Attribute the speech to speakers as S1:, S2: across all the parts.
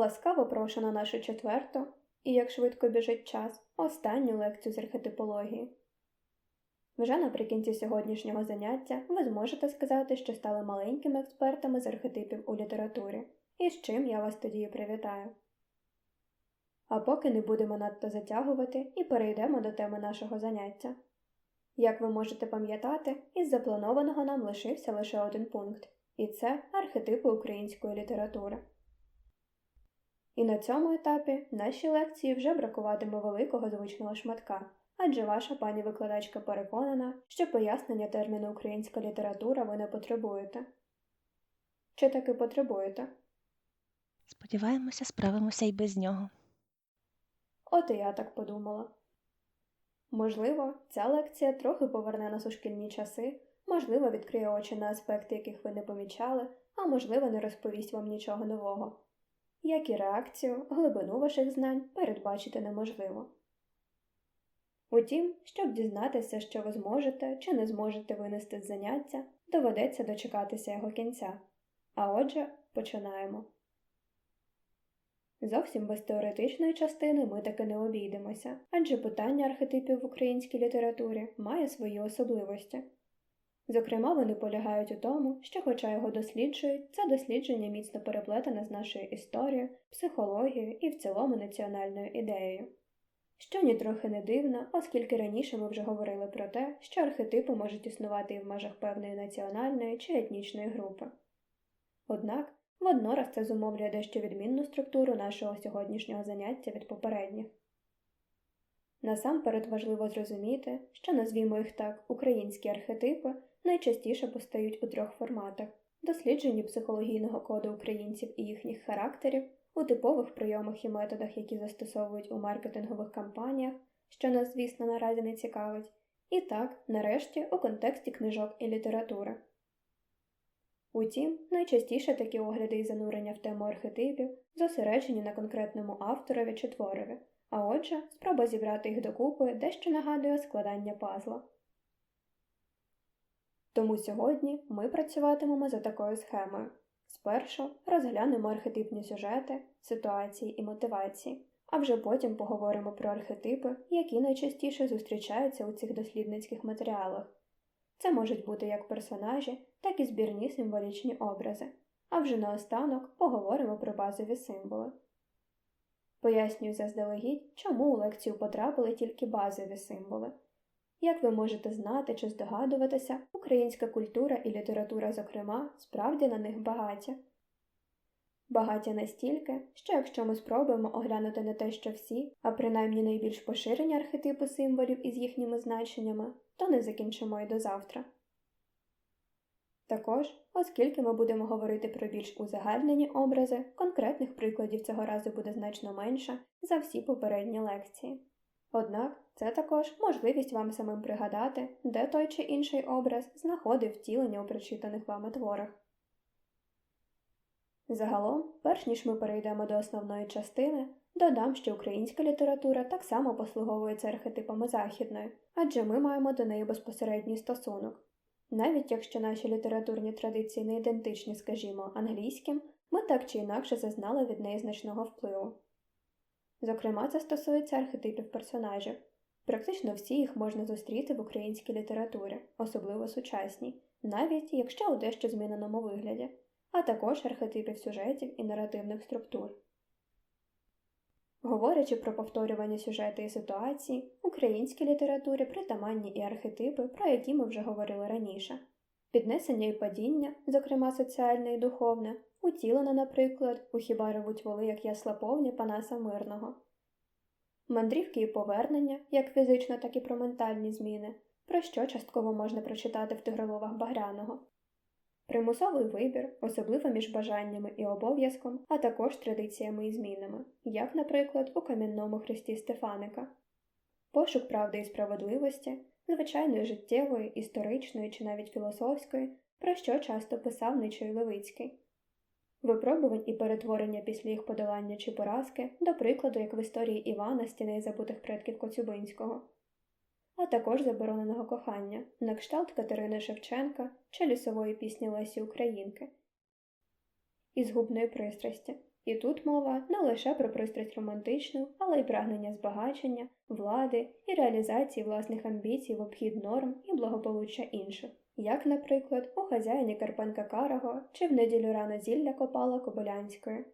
S1: Ласкаво прошу на нашу четверту, і як швидко біжить час, останню лекцію з архетипології. Вже наприкінці сьогоднішнього заняття ви зможете сказати, що стали маленькими експертами з архетипів у літературі, і з чим я вас тоді привітаю. А поки не будемо надто затягувати і перейдемо до теми нашого заняття. Як ви можете пам'ятати, із запланованого нам лишився лише один пункт, і це архетипи української літератури. І на цьому етапі нашій лекції вже бракуватиме великого звичного шматка, адже ваша пані викладачка переконана, що пояснення терміну українська література ви не потребуєте. Чи таки потребуєте?
S2: Сподіваємося, справимося й без нього.
S1: От і я так подумала. Можливо, ця лекція трохи поверне нас у шкільні часи, можливо, відкриє очі на аспекти, яких ви не помічали, а можливо, не розповість вам нічого нового. Як і реакцію, глибину ваших знань передбачити неможливо. Утім, щоб дізнатися, що ви зможете чи не зможете винести з заняття, доведеться дочекатися його кінця. А отже, починаємо. Зовсім без теоретичної частини ми таки не обійдемося, адже питання архетипів в українській літературі має свої особливості. Зокрема, вони полягають у тому, що, хоча його досліджують, це дослідження міцно переплетене з нашою історією, психологією і в цілому національною ідеєю. Що нітрохи не дивно, оскільки раніше ми вже говорили про те, що архетипи можуть існувати і в межах певної національної чи етнічної групи. Однак воднораз це зумовлює дещо відмінну структуру нашого сьогоднішнього заняття від попередніх. Насамперед важливо зрозуміти, що назвімо їх так українські архетипи найчастіше постають у трьох форматах дослідженні психологійного коду українців і їхніх характерів, у типових прийомах і методах, які застосовують у маркетингових кампаніях, що нас, звісно, наразі не цікавить, і так, нарешті, у контексті книжок і літератури. Утім, найчастіше такі огляди і занурення в тему архетипів зосереджені на конкретному авторові чи творові, а отже, спроба зібрати їх докупи дещо нагадує складання пазла. Тому сьогодні ми працюватимемо за такою схемою. Спершу розглянемо архетипні сюжети, ситуації і мотивації, а вже потім поговоримо про архетипи, які найчастіше зустрічаються у цих дослідницьких матеріалах. Це можуть бути як персонажі, так і збірні символічні образи, а вже наостанок поговоримо про базові символи. Пояснюю заздалегідь, чому у лекцію потрапили тільки базові символи. Як ви можете знати чи здогадуватися, українська культура і література, зокрема, справді на них багаті. Багаті настільки, що якщо ми спробуємо оглянути не те, що всі, а принаймні найбільш поширені архетипи символів із їхніми значеннями, то не закінчимо й до завтра. Також, оскільки ми будемо говорити про більш узагальнені образи, конкретних прикладів цього разу буде значно менше за всі попередні лекції. Однак це також можливість вам самим пригадати, де той чи інший образ знаходив втілення у прочитаних вами творах. Загалом, перш ніж ми перейдемо до основної частини, додам, що українська література так само послуговується архетипами західної, адже ми маємо до неї безпосередній стосунок. Навіть якщо наші літературні традиції не ідентичні, скажімо, англійським, ми так чи інакше зазнали від неї значного впливу. Зокрема, це стосується архетипів персонажів. Практично всі їх можна зустріти в українській літературі, особливо сучасній, навіть якщо у дещо зміненому вигляді, а також архетипів сюжетів і наративних структур. Говорячи про повторювання сюжети і ситуації, українській літературі притаманні і архетипи, про які ми вже говорили раніше, піднесення і падіння, зокрема соціальне і духовне, утілено, наприклад, у хіба ревуть воли як ясла повні Панаса Мирного, мандрівки і повернення, як фізично, так і про ментальні зміни, про що частково можна прочитати в тигроловах Багряного. Примусовий вибір, особливо між бажаннями і обов'язком, а також традиціями і змінами, як, наприклад, у кам'яному хресті Стефаника, пошук правди і справедливості, звичайної життєвої, історичної чи навіть філософської, про що часто писав Нечой Левицький, випробувань і перетворення після їх подолання чи поразки, до прикладу, як в історії Івана стіни забутих предків Коцюбинського. А також забороненого кохання, на кшталт Катерини Шевченка чи лісової пісні Лесі Українки, і згубної пристрасті, І тут мова не лише про пристрасть романтичну, але й прагнення збагачення, влади і реалізації власних амбіцій в обхід норм і благополуччя інших, як, наприклад, у хазяїні Карпенка Карого чи в неділю рано зілля копала Кобилянської.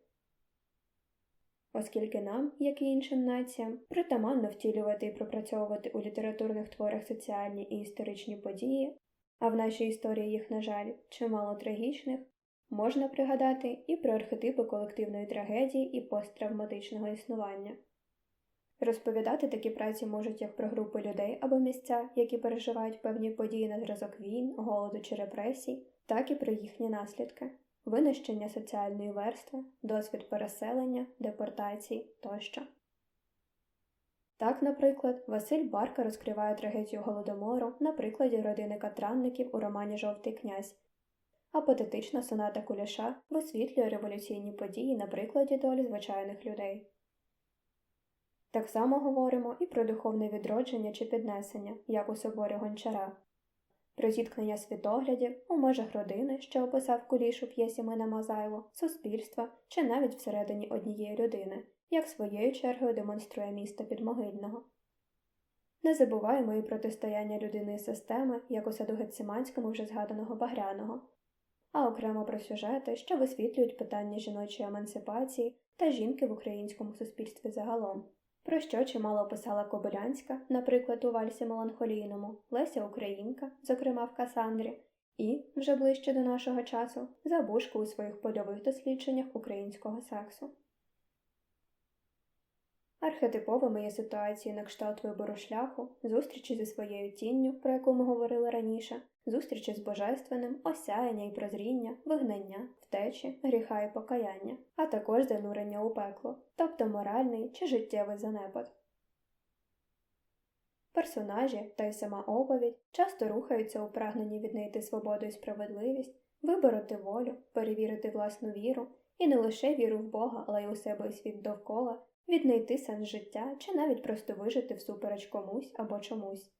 S1: Оскільки нам, як і іншим націям, притаманно втілювати і пропрацьовувати у літературних творах соціальні і історичні події, а в нашій історії їх, на жаль, чимало трагічних, можна пригадати і про архетипи колективної трагедії і посттравматичного існування. Розповідати такі праці можуть як про групи людей або місця, які переживають певні події на зразок війн, голоду чи репресій, так і про їхні наслідки винищення соціальної верстви, досвід переселення, депортацій тощо. Так, наприклад, Василь Барка розкриває трагедію голодомору на прикладі родини Катранників у романі Жовтий князь, а патетична соната Куліша висвітлює революційні події на прикладі долі звичайних людей. Так само говоримо і про духовне відродження чи піднесення, як у соборі Гончара, про зіткнення світоглядів у межах родини, що описав куліш у п'єсі Мина Мазайло, суспільства чи навіть всередині однієї людини, як своєю чергою демонструє місто підмогильного. Не забуваємо і протистояння людини і системи, як у саду Гетсиманському вже згаданого Багряного, а окремо про сюжети, що висвітлюють питання жіночої емансипації та жінки в українському суспільстві загалом про що чимало писала Кобилянська, наприклад, у вальсі меланхолійному, Леся Українка, зокрема в Касандрі, і, вже ближче до нашого часу, Забушко у своїх польових дослідженнях українського сексу. Архетиповими є ситуації на кшталт вибору шляху, зустрічі зі своєю тінню, про яку ми говорили раніше, зустрічі з божественним, осяяння і прозріння, вигнання, втечі, гріха і покаяння, а також занурення у пекло, тобто моральний чи життєвий занепад. Персонажі та й сама оповідь часто рухаються у прагненні віднайти свободу і справедливість, вибороти волю, перевірити власну віру і не лише віру в Бога, але й у себе і світ довкола, віднайти сенс життя чи навіть просто вижити всупереч комусь або чомусь.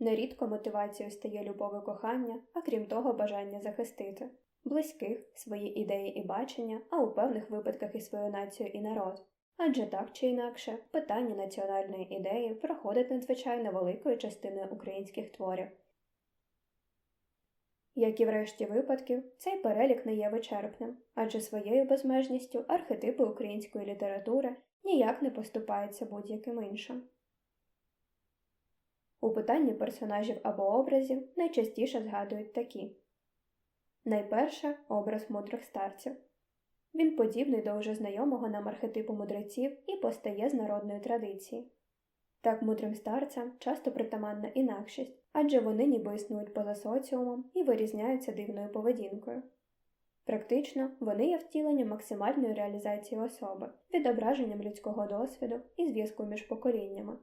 S1: Нерідко мотивацією стає любов і кохання, а крім того, бажання захистити близьких, свої ідеї і бачення, а у певних випадках і свою націю і народ. Адже так чи інакше питання національної ідеї проходить надзвичайно великою частиною українських творів. Як і в решті випадків, цей перелік не є вичерпним, адже своєю безмежністю архетипи української літератури ніяк не поступаються будь-яким іншим. У питанні персонажів або образів найчастіше згадують такі найперше образ мудрих старців. Він подібний до вже знайомого нам архетипу мудреців і постає з народної традиції. Так мудрим старцям часто притаманна інакшість, адже вони ніби існують поза соціумом і вирізняються дивною поведінкою. Практично вони є втіленням максимальної реалізації особи, відображенням людського досвіду і зв'язку між поколіннями.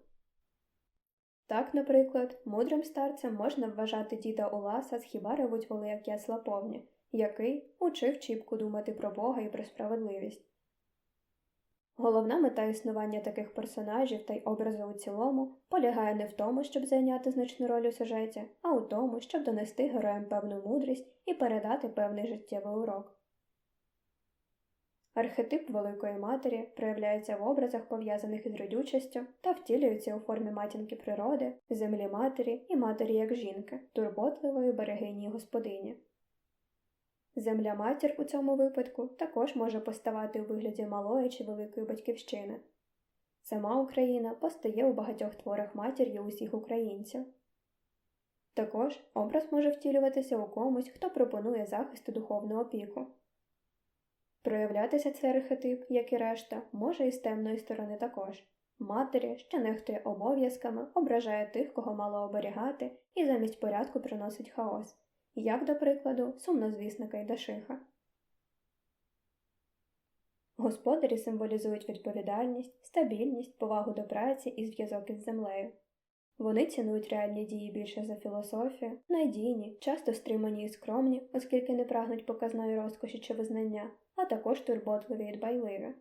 S1: Так, наприклад, мудрим старцем можна вважати діда Уласа з хіба ревуть воли, як ясла повні, який учив Чіпку думати про Бога і про справедливість. Головна мета існування таких персонажів та й образу у цілому полягає не в тому, щоб зайняти значну роль у сюжеті, а у тому, щоб донести героям певну мудрість і передати певний життєвий урок. Архетип Великої Матері проявляється в образах, пов'язаних із родючістю, та втілюється у формі матінки природи, землі матері і матері як жінки, турботливої берегині господині. Земля матір у цьому випадку також може поставати у вигляді малої чи великої батьківщини. Сама Україна постає у багатьох творах матір'ю усіх українців. Також образ може втілюватися у комусь, хто пропонує захист і духовну опіку. Проявлятися цей архетип, як і решта, може і з темної сторони також. Матері, що нехтує обов'язками, ображає тих, кого мало оберігати, і замість порядку приносить хаос, як, до прикладу, сумнозвісника Кайдашиха. Господарі символізують відповідальність, стабільність, повагу до праці і зв'язок із землею. Вони цінують реальні дії більше за філософію, надійні, часто стримані і скромні, оскільки не прагнуть показної розкоші чи визнання, а також турботливі і дбайливі.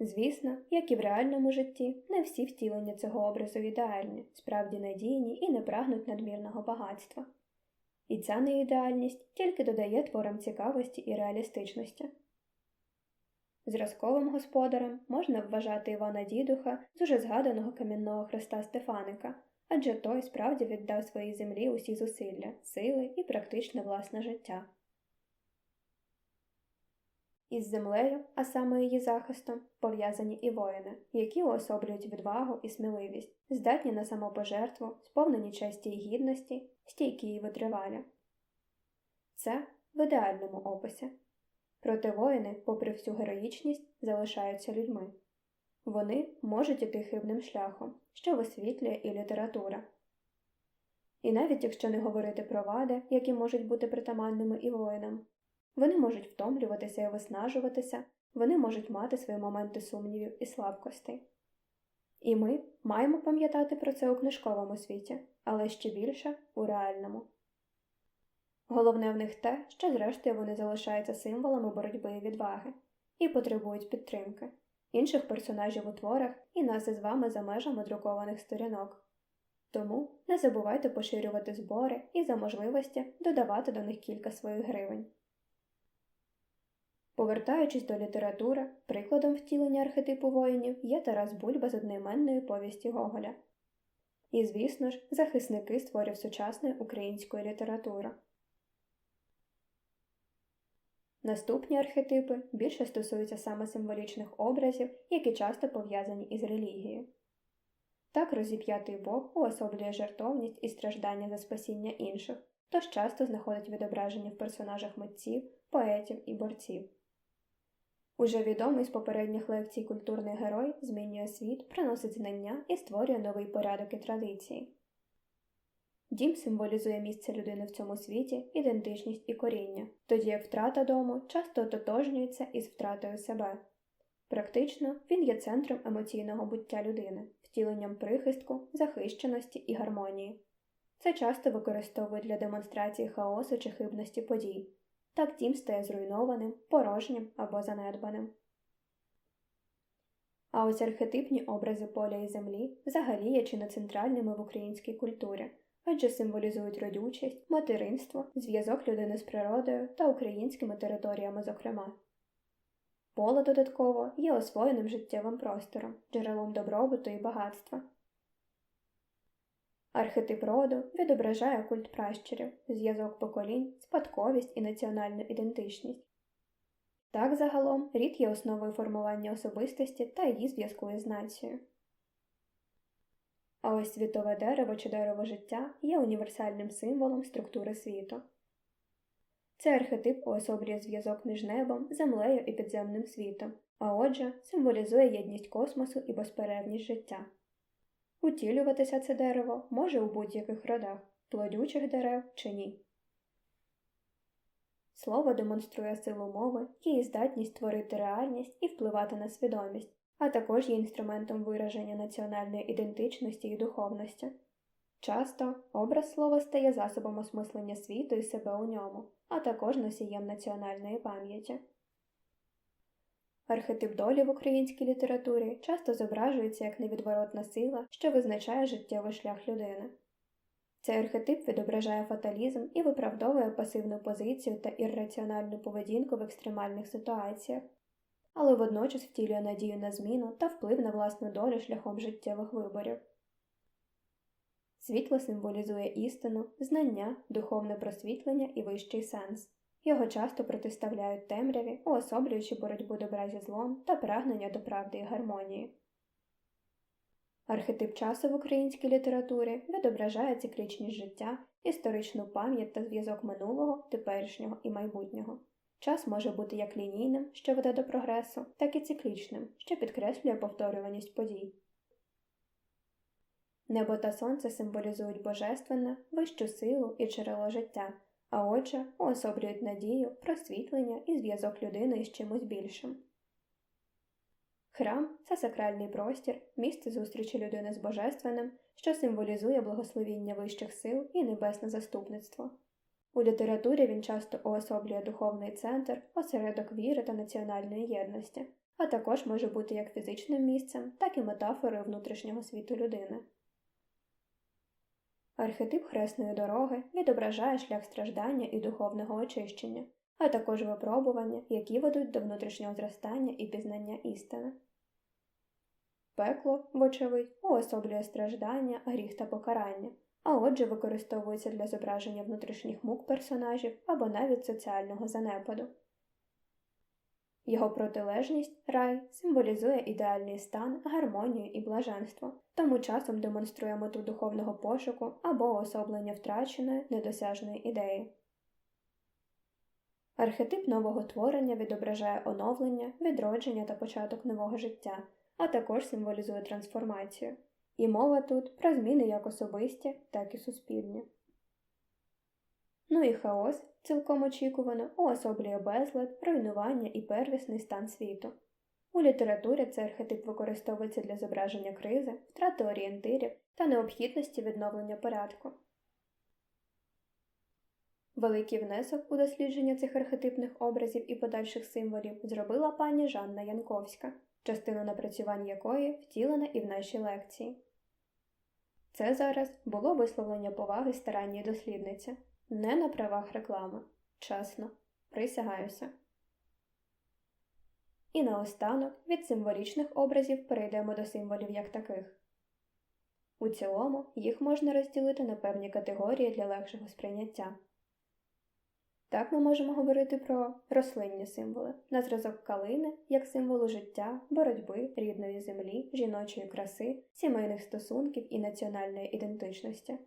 S1: Звісно, як і в реальному житті, не всі втілення цього образу ідеальні, справді надійні і не прагнуть надмірного багатства. І ця неідеальність тільки додає творам цікавості і реалістичності. Зразковим господарем можна вважати Івана Дідуха з уже згаданого кам'яного хреста Стефаника, адже той справді віддав своїй землі усі зусилля, сили і практичне власне життя. Із землею, а саме її захистом, пов'язані і воїни, які уособлюють відвагу і сміливість, здатні на самопожертву, сповнені честі і гідності, стійкі і витривалі. Це в ідеальному описі. Проте воїни, попри всю героїчність, залишаються людьми. Вони можуть іти хибним шляхом, що висвітлює і література. І навіть якщо не говорити про вади, які можуть бути притаманними і воїнам, вони можуть втомлюватися і виснажуватися, вони можуть мати свої моменти сумнівів і слабкостей. І ми маємо пам'ятати про це у книжковому світі, але ще більше у реальному. Головне в них те, що зрештою вони залишаються символами боротьби і відваги і потребують підтримки, інших персонажів у творах і нас із вами за межами друкованих сторінок. Тому не забувайте поширювати збори і за можливості додавати до них кілька своїх гривень. Повертаючись до літератури, прикладом втілення архетипу воїнів є Тарас Бульба з одноіменної повісті Гоголя. І, звісно ж, захисники створів сучасної української літератури. Наступні архетипи більше стосуються саме символічних образів, які часто пов'язані із релігією. Так розіп'ятий Бог уособлює жертовність і страждання за спасіння інших, тож часто знаходить відображення в персонажах митців, поетів і борців. Уже відомий з попередніх лекцій культурний герой змінює світ, приносить знання і створює новий порядок і традиції. Дім символізує місце людини в цьому світі, ідентичність і коріння, тоді як втрата дому часто ототожнюється із втратою себе. Практично він є центром емоційного буття людини, втіленням прихистку, захищеності і гармонії. Це часто використовують для демонстрації хаосу чи хибності подій. Так дім стає зруйнованим, порожнім або занедбаним. А ось архетипні образи поля і землі взагалі є чи не центральними в українській культурі адже символізують родючість, материнство, зв'язок людини з природою та українськими територіями, зокрема. Поле додатково є освоєним життєвим простором, джерелом добробуту і багатства. Архетип роду відображає культ пращурів, зв'язок поколінь, спадковість і національну ідентичність. Так загалом рід є основою формування особистості та її зв'язку із нацією. А ось світове дерево чи дерево життя є універсальним символом структури світу. Цей архетип уособлює зв'язок між небом, землею і підземним світом, а отже, символізує єдність космосу і безперервність життя. Утілюватися це дерево може у будь-яких родах, плодючих дерев чи ні. Слово демонструє силу мови, її здатність творити реальність і впливати на свідомість, а також є інструментом вираження національної ідентичності і духовності. Часто образ слова стає засобом осмислення світу і себе у ньому, а також носієм національної пам'яті. Архетип долі в українській літературі часто зображується як невідворотна сила, що визначає життєвий шлях людини. Цей архетип відображає фаталізм і виправдовує пасивну позицію та ірраціональну поведінку в екстремальних ситуаціях, але водночас втілює надію на зміну та вплив на власну долю шляхом життєвих виборів. Світло символізує істину, знання, духовне просвітлення і вищий сенс. Його часто протиставляють темряві, уособлюючи боротьбу добра зі злом та прагнення до правди і гармонії. Архетип часу в українській літературі відображає циклічність життя, історичну пам'ять та зв'язок минулого, теперішнього і майбутнього. Час може бути як лінійним, що веде до прогресу, так і циклічним, що підкреслює повторюваність подій. Небо та сонце символізують божественне, вищу силу і джерело життя, а отже, уособлюють надію, просвітлення і зв'язок людини із чимось більшим. Храм це сакральний простір, місце зустрічі людини з божественним, що символізує благословіння вищих сил і небесне заступництво. У літературі він часто уособлює духовний центр, осередок віри та національної єдності, а також може бути як фізичним місцем, так і метафорою внутрішнього світу людини. Архетип хресної дороги відображає шлях страждання і духовного очищення, а також випробування, які ведуть до внутрішнього зростання і пізнання істини. Пекло, вочевидь, уособлює страждання, гріх та покарання, а отже використовується для зображення внутрішніх мук персонажів або навіть соціального занепаду. Його протилежність рай символізує ідеальний стан, гармонію і блаженство, тому часом демонструє мету духовного пошуку або особлення втраченої недосяжної ідеї. Архетип нового творення відображає оновлення, відродження та початок нового життя, а також символізує трансформацію. І мова тут про зміни як особисті, так і суспільні. Ну і хаос, цілком очікувано, уособлює безлад, руйнування і первісний стан світу. У літературі цей архетип використовується для зображення кризи, втрати орієнтирів та необхідності відновлення порядку. Великий внесок у дослідження цих архетипних образів і подальших символів зробила пані Жанна Янковська, частину напрацювань якої втілена і в нашій лекції. Це зараз було висловлення поваги старанній дослідниці, не на правах реклами. Чесно, присягаюся. І наостанок від символічних образів перейдемо до символів як таких. У цілому їх можна розділити на певні категорії для легшого сприйняття. Так ми можемо говорити про рослинні символи, на зразок калини як символу життя, боротьби, рідної землі, жіночої краси, сімейних стосунків і національної ідентичності.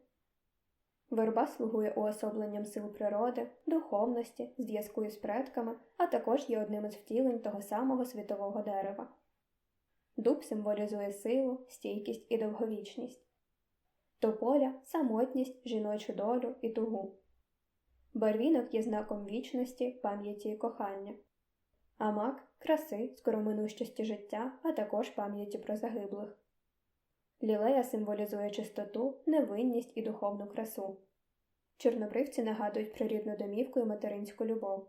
S1: Верба слугує уособленням сил природи, духовності, зв'язку із предками, а також є одним із втілень того самого світового дерева. Дуб символізує силу, стійкість і довговічність, тополя самотність, жіночу долю і тугу. Барвінок є знаком вічності, пам'яті і кохання, а мак краси, скороминущості життя, а також пам'яті про загиблих. Лілея символізує чистоту, невинність і духовну красу. Чорнобривці нагадують про рідну домівку і материнську любов,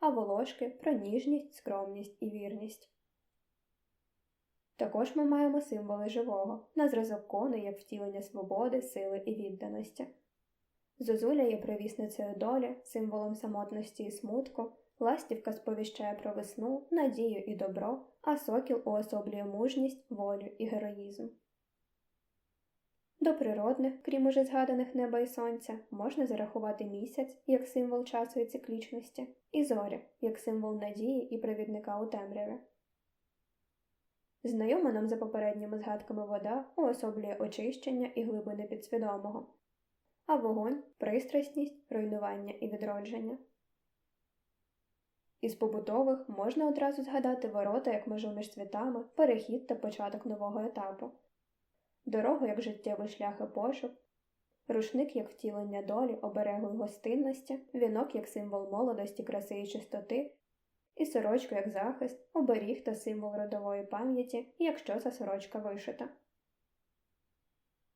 S1: а волошки про ніжність, скромність і вірність. Також ми маємо символи живого, на зразок коней як втілення свободи, сили і відданості. Зозуля є провісницею долі, символом самотності і смутку, ластівка сповіщає про весну, надію і добро, а сокіл уособлює мужність, волю і героїзм. До природних, крім уже згаданих неба і сонця, можна зарахувати місяць як символ часу і циклічності, і зорі як символ надії і провідника у темряві. Знайома нам за попередніми згадками вода уособлює очищення і глибини підсвідомого, а вогонь пристрасність, руйнування і відродження. Із побутових можна одразу згадати ворота як межу між світами, перехід та початок нового етапу дорогу як життєвий шлях і пошук, рушник як втілення долі, оберегу й гостинності, вінок як символ молодості, краси і чистоти, і сорочку як захист, оберіг та символ родової пам'яті, якщо ця сорочка вишита.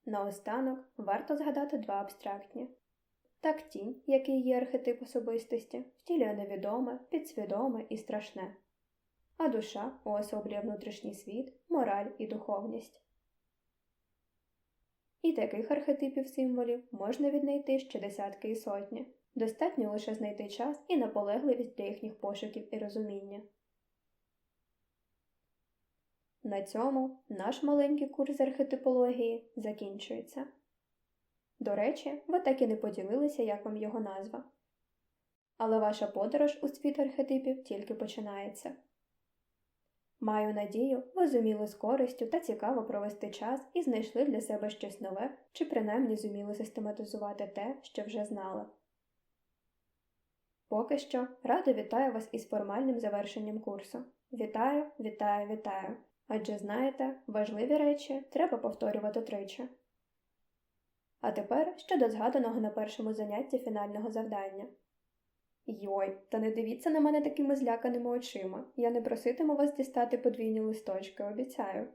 S1: Наостанок варто згадати два абстрактні. Так тінь, який є архетип особистості, втілює невідоме, підсвідоме і страшне, а душа уособлює внутрішній світ, мораль і духовність. І таких архетипів символів можна віднайти ще десятки і сотні. Достатньо лише знайти час і наполегливість для їхніх пошуків і розуміння. На цьому наш маленький курс архетипології закінчується. До речі, ви так і не поділилися, як вам його назва. Але ваша подорож у світ архетипів тільки починається. Маю надію, ви зуміли з користю та цікаво провести час і знайшли для себе щось нове чи принаймні зуміли систематизувати те, що вже знали. Поки що радо вітаю вас із формальним завершенням курсу. Вітаю, вітаю, вітаю. Адже знаєте, важливі речі треба повторювати тричі. А тепер щодо згаданого на першому занятті фінального завдання. Йой, та не дивіться на мене такими зляканими очима. Я не проситиму вас дістати подвійні листочки, обіцяю.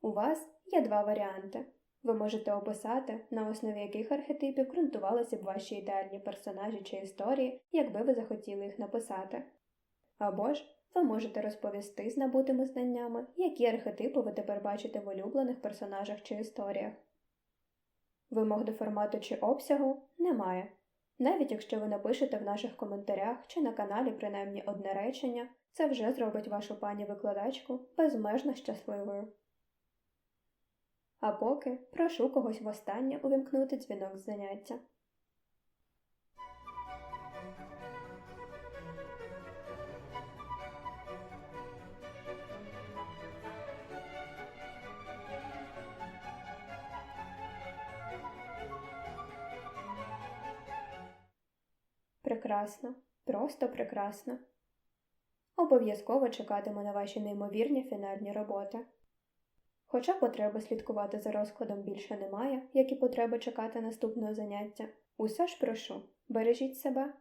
S1: У вас є два варіанти. Ви можете описати, на основі яких архетипів ґрунтувалися б ваші ідеальні персонажі чи історії, якби ви захотіли їх написати. Або ж ви можете розповісти з набутими знаннями, які архетипи ви тепер бачите в улюблених персонажах чи історіях. Вимог до формату чи обсягу немає. Навіть якщо ви напишете в наших коментарях чи на каналі принаймні одне речення, це вже зробить вашу пані викладачку безмежно щасливою. А поки прошу когось востаннє увімкнути дзвінок з заняття. Прекрасно, просто прекрасно. Обов'язково чекатиму на ваші неймовірні фінальні роботи. Хоча потреби слідкувати за розкладом більше немає, як і потреби чекати наступного заняття, усе ж прошу, бережіть себе